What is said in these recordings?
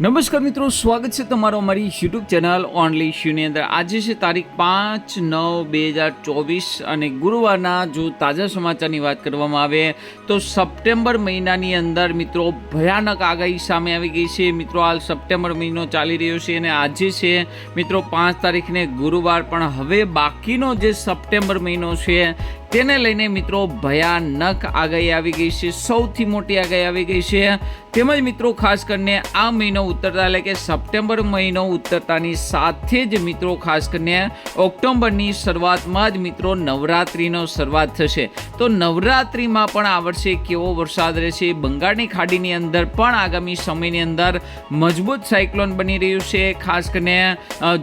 નમસ્કાર મિત્રો, સ્વાગત છે તમારો અમારી યુટ્યુબ ચેનલ ઓનલી શ્યુની અંદર. આજે છે તારીખ પાંચ નવ બે હજાર ચોવીસ અને ગુરુવારના જો તાજા સમાચારની વાત કરવામાં આવે તો સપ્ટેમ્બર મહિનાની અંદર મિત્રો ભયાનક આગાહી સામે આવી ગઈ છે. મિત્રો, હાલ સપ્ટેમ્બર મહિનો ચાલી રહ્યો છે અને આજે છે મિત્રો પાંચ તારીખને ગુરુવાર. પણ હવે બાકીનો જે સપ્ટેમ્બર મહિનો છે તેને લઈને મિત્રો ભયાનક આગાહી આવી ગઈ છે, સૌથી મોટી આગાહી આવી ગઈ છે. તેમજ મિત્રો ખાસ કરીને આ મહિનો ઉતરતા, એટલે કે સપ્ટેમ્બર મહિનો ઉતરતાની સાથે જ મિત્રો ખાસ કરીને ઓક્ટોબરની શરૂઆતમાં જ મિત્રો નવરાત્રિનો શરૂઆત થશે. તો નવરાત્રિમાં પણ આ વર્ષે કેવો વરસાદ રહેશે? બંગાળની ખાડીની અંદર પણ આગામી સમયની અંદર મજબૂત સાયક્લોન બની રહ્યું છે. ખાસ કરીને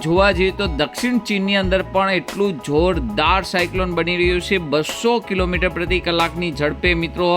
જોવા જઈએ તો દક્ષિણ ચીનની અંદર પણ એટલું જોરદાર સાયક્લોન બની રહ્યું છે. બસો કિલોમીટર પ્રતિ કલાકની ઝડપે મિત્રો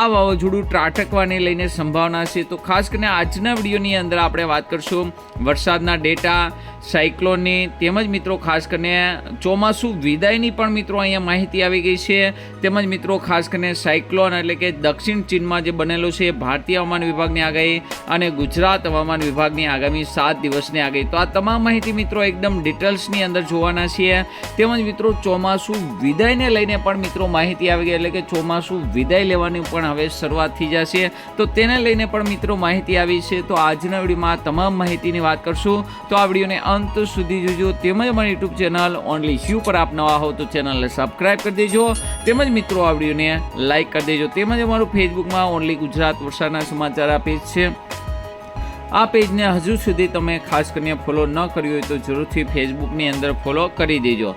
આ વાવાઝોડું ત્રાટકવાને લઈને સંભાવના છે. તો ખાસ કરીને આજના વિડીયોની અંદર આપણે વાત કરશું વરસાદના ડેટા, સાયક્લોનની, તેમજ મિત્રો ખાસ કરીને ચોમાસું વિદાયની પણ મિત્રો અહીંયા માહિતી આવી ગઈ છે. તેમજ મિત્રો ખાસ કરીને સાયક્લોન એટલે કે દક્ષિણ ચીનમાં જે બનેલો છે ભારતીય હવામાન વિભાગની આગાહી અને ગુજરાત હવામાન વિભાગની આગામી સાત દિવસની આગાહી. તો આ તમામ માહિતી મિત્રો એકદમ ડિટેલ્સની અંદર જોવાના છીએ. તેમજ મિત્રો ચોમાસું વિદાયને લઈને પણ મિત્રો માહિતી આવી ગઈ એટલે કે ચોમાસું વિદાય લેવાની પણ હવે શરૂઆત થઈ જશે. તો તેને લઈને પણ મિત્રો માહિતી આવી છે. તો આજના વિડીયોમાં તમામ માહિતીની વાત કરશું. તો આ વિડીયોને અંત સુધી જોજો. તેમજ મારી યુટ્યુબ ચેનલ ઓનલી શ્યુ પર આપ નવા હો તો ચેનલને સબસ્ક્રાઈબ કરી દેજો. તેમજ મિત્રો આ વિડીયોને લાઇક કરી દેજો. તેમજ અમારું ફેસબુકમાં ઓનલી ગુજરાત વરસાદના સમાચાર આ પેજ છે. આ પેજને હજુ સુધી તમે ખાસ કરીને ફોલો ન કર્યું હોય તો જરૂરથી ફેસબુકની અંદર ફોલો કરી દેજો.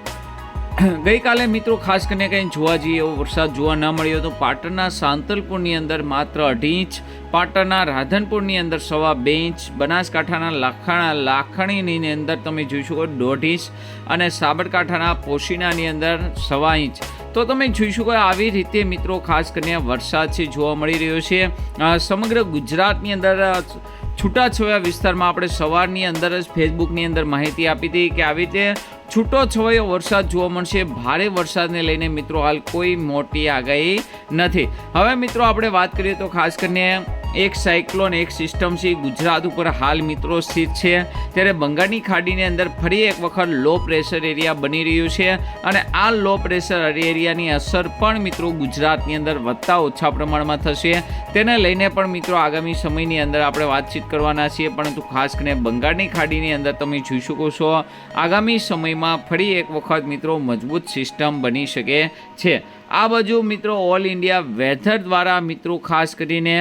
ગઈકાલે મિત્રો ખાસ કરીને કંઈ જોવા જઈએ એવો વરસાદ જોવા ન મળ્યો તો પાટણના સાંતલપુરની અંદર માત્ર અઢી ઇંચ, પાટણના રાધનપુરની અંદર સવા બે ઇંચ, બનાસકાંઠાના લાખાણા, લાખણીની અંદર તમે જોઈ શકો દોઢ ઇંચ અને સાબરકાંઠાના પોશીનાની અંદર સવા ઇંચ. તો તમે જોઈ શકો આવી રીતે મિત્રો ખાસ કરીને વરસાદ છે જોવા મળી રહ્યો છે. સમગ્ર ગુજરાતની અંદર છૂટાછવાયા વિસ્તારમાં આપણે સવારની અંદર જ ફેસબુકની અંદર માહિતી આપી હતી કે આવી રીતે છૂટો છવાયો વરસાદ જોવા મળશે. ભારે વરસાદને લઈને મિત્રો હાલ કોઈ મોટી આગાહી નથી. હવે મિત્રો આપણે વાત કરીએ તો ખાસ કરીને એક સાયક્લોન, એક સિસ્ટમ છે. ગુજરાત ઉપર હાલ મિત્રો સ્થિત છે. ત્યારે બંગાળની ખાડીની અંદર ફરી એક વખત લો પ્રેશર એરિયા બની રહ્યું છે અને આ લો પ્રેશર એરિયાની અસર પણ મિત્રો ગુજરાતની અંદર વધતા ઓછા પ્રમાણમાં થશે. તેને લઈને પણ મિત્રો આગામી સમયની અંદર આપણે વાતચીત કરવાના છીએ. પરંતુ ખાસ કરીને બંગાળની ખાડીની અંદર તમે જોઈ શકો છો, આગામી સમયમાં ફરી એક વખત મિત્રો મજબૂત સિસ્ટમ બની શકે છે. આ બાજુ મિત્રો ઓલ ઇન્ડિયા વેધર દ્વારા મિત્રો ખાસ કરીને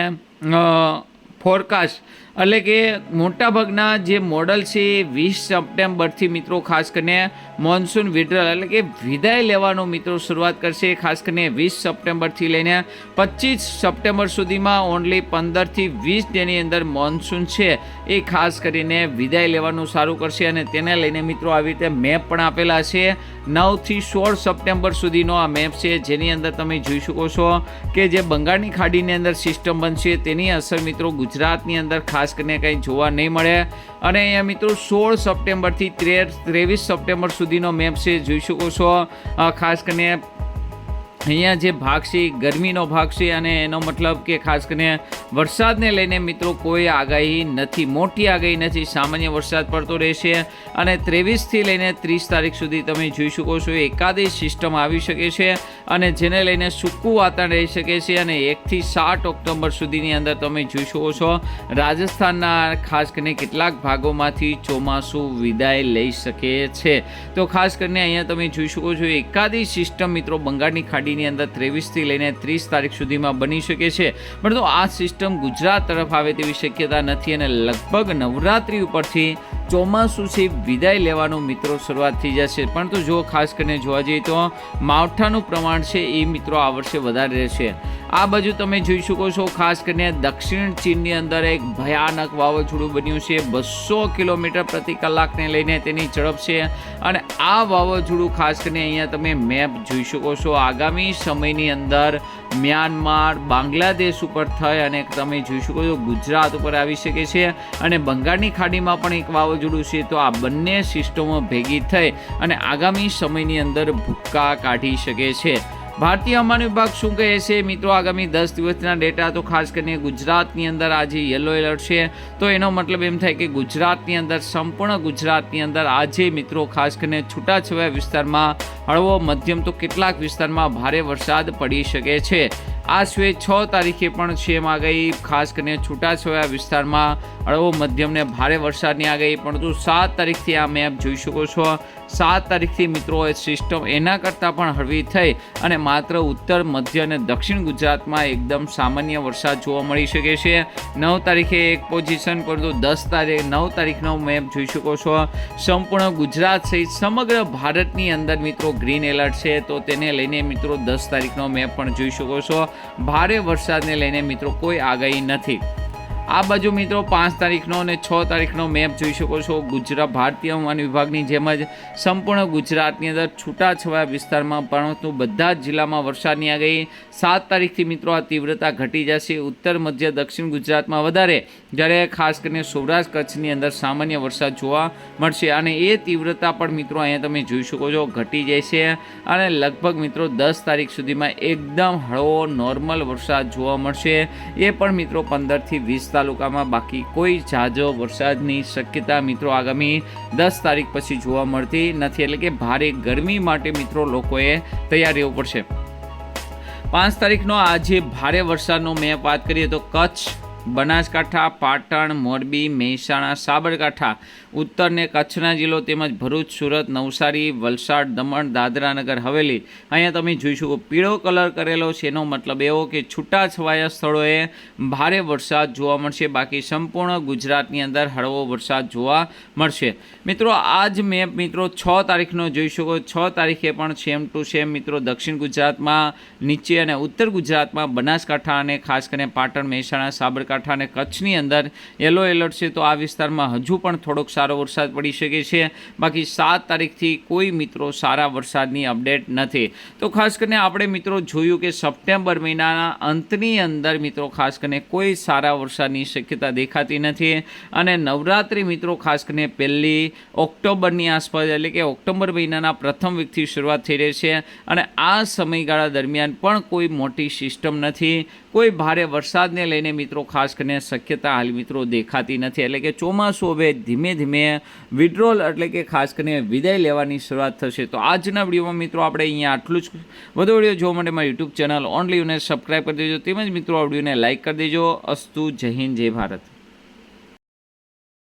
ફોરકાસ્ટ એટલે કે મોટાભાગના જે મોડલ છે એ વીસ સપ્ટેમ્બરથી મિત્રો ખાસ કરીને મોન્સૂન વિડ્રલ એટલે કે વિદાય લેવાનો મિત્રો શરૂઆત કરશે. ખાસ કરીને વીસ સપ્ટેમ્બરથી લઈને પચીસ સપ્ટેમ્બર સુધીમાં ઓનલી પંદરથી વીસ ડેની અંદર મોન્સૂન છે એ ખાસ કરીને વિદાય લેવાનું સારું કરશે અને તેને લઈને મિત્રો આવી રીતે મેપ પણ આપેલા છે. નવથી સોળ સપ્ટેમ્બર સુધીનો આ મેપ છે જેની અંદર તમે જોઈ શકો છો કે જે બંગાળની ખાડીની અંદર સિસ્ટમ બનશે. તેની અસર મિત્રો ગુજરાતની અંદર ખાસ કરીને કંઈ જોવા નહીં મળે. અને અહીંયા મિત્રો સોળ સપ્ટેમ્બરથી તેર ત્રેવીસ સપ્ટેમ્બર સુધીનો મેપ છે, જોઈ શકો છો. ખાસ કરીને અહીંયા જે ભાગ છે ગરમીનો ભાગ છે અને એનો મતલબ કે ખાસ કરીને વરસાદને લઈને મિત્રો કોઈ આગાહી નથી, મોટી આગાહી નથી, સામાન્ય વરસાદ પડતો રહેશે અને ત્રેવીસથી લઈને ત્રીસ તારીખ સુધી તમે જોઈ શકો છો, એકાદી સિસ્ટમ આવી શકે છે અને જેને લઈને સૂકું વાતાવરણ રહી શકે છે અને એકથી સાત ઓક્ટોબર સુધીની અંદર તમે જોઈ શકો છો, રાજસ્થાનના ખાસ કરીને કેટલાક ભાગોમાંથી ચોમાસું વિદાય લઈ શકે છે. તો ખાસ કરીને અહીંયા તમે જોઈ શકો છો, એકાદી સિસ્ટમ મિત્રો બંગાળની ખાડીની અંદર ત્રેવીસથી લઈને ત્રીસ તારીખ સુધીમાં બની શકે છે. પરંતુ આ સિસ્ટમ ગુજરાત તરફ આવે તેવી શક્યતા નથી અને લગભગ નવરાત્રિ ઉપરથી ચોમાસું છે વિદાય લેવાનું મિત્રો શરૂઆત થઈ જશે. પરંતુ જો ખાસ કરીને જોવા જઈએ તો માવઠાનું પ્રમાણ છે એ મિત્રો આ વર્ષે વધારે રહેશે. આ બાજુ તમે જોઈ શકો છો, ખાસ કરીને દક્ષિણ ચીનની અંદર એક ભયાનક વાવાઝોડું બન્યું છે. બસો કિલોમીટર પ્રતિ કલાકને લઈને તેની ઝડપ છે. અને આ વાવાઝોડું ખાસ કરીને અહીંયા તમે મેપ જોઈ શકો છો. આગામી સમયની અંદર મ્યાનમાર બાંગ્લાદેશ ઉપર થઈ અને તમે જોઈ શકો છો ગુજરાત ઉપર આવી શકે છે. અને બંગાળની ખાડીમાં પણ એક વાવાઝોડું છે, તો આ બંને સિસ્ટમો ભેગી થઈ અને આગામી સમયની અંદર ભૂક્કા કાઢી શકે છે. ભારતીય હવામાન વિભાગ શું કહે છે? મિત્રો, આગામી દસ દિવસના ડેટા તો ખાસ કરીને ગુજરાતની અંદર આજે યલો એલર્ટ છે. તો એનો મતલબ એમ થાય કે ગુજરાતની અંદર, સંપૂર્ણ ગુજરાતની અંદર આજે મિત્રો ખાસ કરીને છૂટાછવાયા વિસ્તારમાં હળવો મધ્યમ તો કેટલાક વિસ્તારમાં ભારે વરસાદ પડી શકે છે. આ સિવાય છ તારીખે પણ છે એમ આગાહી ખાસ કરીને છૂટાછવાયા વિસ્તારમાં હળવો મધ્યમને ભારે વરસાદની આગાહી, પરંતુ સાત તારીખથી આ મેપ જોઈ શકો છો. સાત તારીખથી મિત્રો એ સિસ્ટમ એના કરતાં પણ હળવી થઈ અને માત્ર ઉત્તર, મધ્ય અને દક્ષિણ ગુજરાતમાં એકદમ સામાન્ય વરસાદ જોવા મળી શકે છે. નવ તારીખે એક પોઝિશન પરંતુ દસ તારીખ, નવ તારીખનો મેપ જોઈ શકો છો. સંપૂર્ણ ગુજરાત સહિત સમગ્ર ભારતની અંદર મિત્રો ગ્રીન એલર્ટ છે, તો તેને લઈને મિત્રો દસ તારીખનો મેપ પણ જોઈ શકો છો. ભારે વરસાદને લઈને મિત્રો કોઈ આગાહી નથી. આ બાજુ મિત્રો પાંચ તારીખનો અને છ તારીખનો મેપ જોઈ શકો છો. ગુજરાત ભારતીય હવામાન વિભાગની જેમ જ સંપૂર્ણ ગુજરાતની અંદર છૂટાછવાયા વિસ્તારમાં પરંતુ બધા જ જિલ્લામાં વરસાદની આગાહી. સાત તારીખથી મિત્રો આ તીવ્રતા ઘટી જશે. ઉત્તર, મધ્ય, દક્ષિણ ગુજરાતમાં વધારે. જ્યારે ખાસ કરીને સૌરાષ્ટ્ર કચ્છની અંદર સામાન્ય વરસાદ જોવા મળશે અને એ તીવ્રતા પણ મિત્રો અહીંયા તમે જોઈ શકો છો ઘટી છે અને લગભગ મિત્રો દસ તારીખ સુધીમાં એકદમ હળવો, નોર્મલ વરસાદ જોવા મળશે. એ પણ મિત્રો પંદરથી વીસ તાલુકામાં બાકી કોઈ ઝાઝો વરસાદની શક્યતા મિત્રો આગામી દસ તારીખ પછી જોવા મળતી નથી. એટલે કે ભારે ગરમી માટે મિત્રો લોકોએ તૈયાર રહેવું પડશે. પાંચ તારીખનો આજે ભારે વરસાદનો મેં વાત કરીએ તો કચ્છ બનાસકાંઠા, પાટણ, મોરબી, મહેસાણા, સાબરકાંઠા ઉત્તર ને કચ્છના જિલ્લો તેમજ ભરૂચ, સુરત, નવસારી, વલસાડ, દમણ દાદરાનગર હવેલી. અહીંયા તમે જોઈ શકો પીળો કલર કરેલો છે. એનો મતલબ એવો કે છૂટાછવાયા સ્થળોએ ભારે વરસાદ જોવા મળશે. બાકી સંપૂર્ણ ગુજરાતની અંદર હળવો વરસાદ જોવા મળશે. મિત્રો, આજ મેપ મિત્રો છ તારીખનો જોઈ શકો. છ તારીખે પણ સેમ ટુ સેમ મિત્રો દક્ષિણ ગુજરાતમાં, નીચે અને ઉત્તર ગુજરાતમાં બનાસકાંઠા અને ખાસ કરીને પાટણ, મહેસાણા, સાબરકાંઠા અને કચ્છની અંદર યલો એલર્ટ છે, તો આ વિસ્તારમાં હજુ પણ થોડોક સારો વરસાદ પડી શકે છે. બાકી સાત તારીખથી કોઈ મિત્રો સારા વરસાદની અપડેટ નથી. તો ખાસ કરીને આપણે મિત્રો જોયું કે સપ્ટેમ્બર મહિનાના અંતની અંદર મિત્રો ખાસ કરીને કોઈ સારા વરસાદની શક્યતા દેખાતી નથી. અને નવરાત્રિ મિત્રો ખાસ કરીને પહેલી ઓક્ટોબરની આસપાસ, એટલે કે ઓક્ટોબર મહિનાના પ્રથમ વીકથી શરૂઆત થઈ રહી છે. અને આ સમયગાળા દરમિયાન પણ કોઈ મોટી સિસ્ટમ નથી. કોઈ ભારે વરસાદને લઈને મિત્રો ખાસ કરીને શક્યતા હાલ મિત્રો દેખાતી નથી. એટલે કે ચોમાસું હવે ધીમે ધીમે વિડ્રોલ એટલે કે ખાસ કરીને વિદાય લેવાની શરૂઆત થશે. તો આજના વિડીયોમાં મિત્રો આપણે અહીંયા આટલું જ. વધુ વીડિયો જોવા માટે મારી યુટ્યુબ ચેનલ ઓનલી યુને સબસ્ક્રાઈબ કરી દેજો. તેમજ મિત્રો આ વિડીયોને લાઇક કરી દેજો. અસ્તુ જય હિન્દ, જય ભારત.